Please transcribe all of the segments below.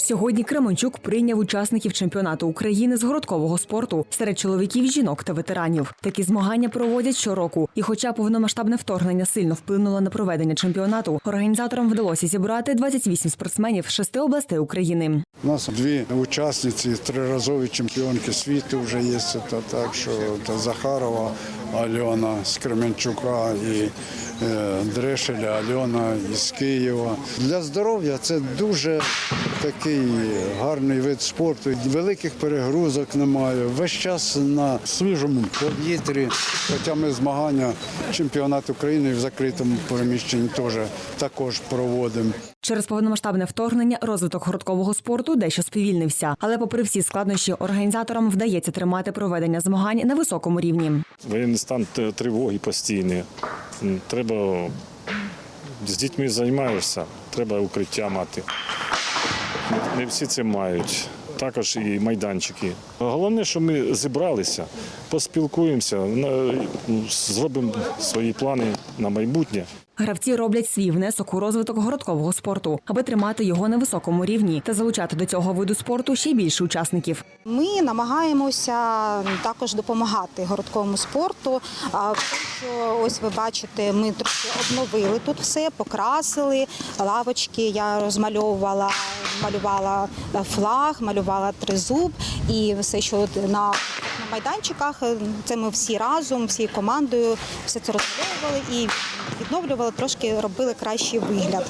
Сьогодні Кременчук прийняв учасників чемпіонату України з городкового спорту серед чоловіків, жінок та ветеранів. Такі змагання проводять щороку. І, хоча повномасштабне вторгнення сильно вплинуло на проведення чемпіонату, організаторам вдалося зібрати 28 спортсменів з шести областей України. У нас дві учасниці, триразові чемпіонки світу вже є. Це так, що та Захарова Альона з Кременчука і е, Дрешеля Альона із Києва. Для здоров'я це дуже такий гарний вид спорту. Великих перегрузок немає. Весь час на свіжому повітрі. Хоча ми змагання чемпіонат України в закритому приміщенні теж також проводимо. Через повномасштабне вторгнення розвиток городкового спорту дещо сповільнився. Але, попри всі складнощі, організаторам вдається тримати проведення змагань на високому рівні. Воєнний стан тривоги постійні. М, Треба з дітьми займаєшся, треба укриття мати. Не- всі це мають. Також і майданчики. Головне, що ми зібралися, поспілкуємося, зробимо свої плани на майбутнє. Гравці роблять свій внесок у розвиток городкового спорту, аби тримати його на високому рівні та залучати до цього виду спорту ще більше учасників. Ми намагаємося також допомагати городковому спорту. Ось ви бачите, ми трохи обновили тут все, покрасили лавочки. Я розмальовувала, малювала флаг, малювала тризуб і все, що на, на майданчиках, це ми всі разом, всією командою все це розбудовували і відновлювали, трошки робили кращий вигляд,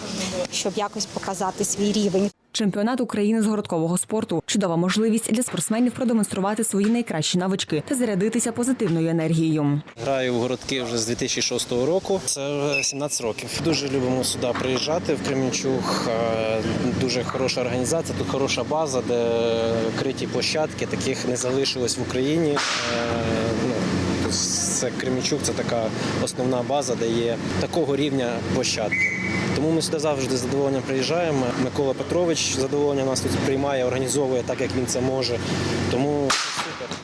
щоб якось показати свій рівень. Чемпіонат України з городкового спорту чудова можливість для спортсменів продемонструвати свої найкращі навички та зарядитися позитивною енергією. Граю в городки вже з 2006 року. Це вже 17 років. Дуже любимо сюди приїжджати в Кремінчуг. Е, Дуже хороша організація, тут хороша база, де криті площадки. Таких не залишилось в Україні. Це Кремінчук, це така основна база, де є такого рівня площадки. Тому ми сюди завжди з задоволенням приїжджаємо. Микола Петрович задоволення нас тут приймає, організовує так, як він це може. Тому.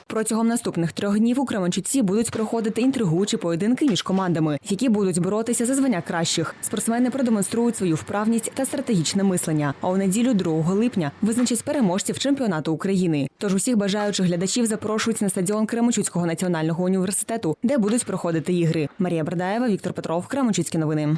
Протягом наступних трьох днів у Кременчуці будуть проходити інтригуючі поєдинки між командами, які будуть боротися за звання кращих. Спортсмени продемонструють свою вправність та стратегічне мислення. А у неділю 2 липня визначать переможців чемпіонату України. Тож усіх бажаючих глядачів запрошують на стадіон Кременчуцького національного університету, де будуть проходити ігри. Марія Бердаєва, Віктор Петров, Кременчуцькі новини.